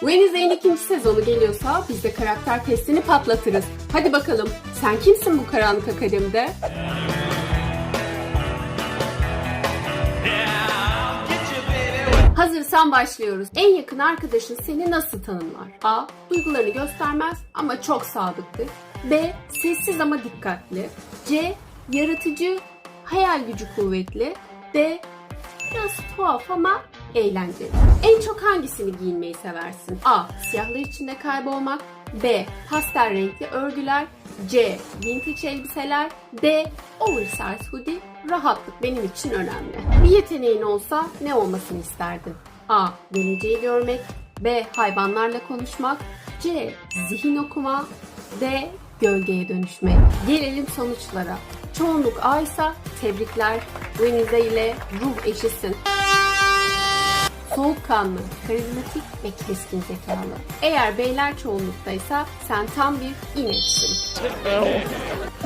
Wednesday'in ikinci sezonu geliyorsa biz de karakter testini patlatırız. Hadi bakalım sen kimsin bu karanlık akademide? Hazırsan başlıyoruz. En yakın arkadaşın seni nasıl tanımlar? A. Duygularını göstermez ama çok sadıktır. B. Sessiz ama dikkatli. C. Yaratıcı, hayal gücü kuvvetli. D. Biraz tuhaf ama eğlenceli. En çok hangisini giyinmeyi seversin? A. Siyahlar içinde kaybolmak. B. Pastel renkli örgüler. C. Vintage elbiseler. D. Oversize hoodie. Rahatlık benim için önemli. Bir yeteneğin olsa ne olmasını isterdin? A. Geleceği görmek. B. Hayvanlarla konuşmak. C. Zihin okuma. D. Gölgeye dönüşmek. Gelelim sonuçlara. Çoğunluk A ise tebrikler. Wednesday ile ruh eşisin. Soğukkanlı, karizmatik ve keskin zekalı. Eğer beyler çoğunluktaysa sen tam bir ineksin.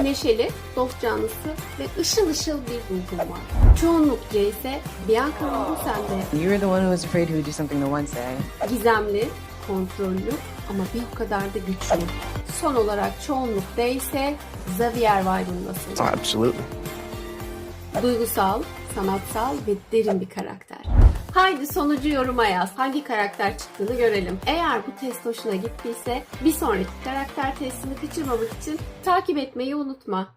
Neşeli, dost canlısı ve ışıl ışıl bir ruhun var. Çoğunluk C ise Bianca ruhu sende. You were the one who was afraid he would do something to Wednesday. Gizemli, kontrollü ama bir o kadar da güçlü. Son olarak çoğunluk D ise Xavier vibe'ındasın. Absolutely. Duygusal, sanatsal ve derin bir karakter. Haydi sonucu yoruma yaz. Hangi karakter çıktığını görelim. Eğer bu test hoşuna gittiyse bir sonraki karakter testini kaçırmamak için takip etmeyi unutma.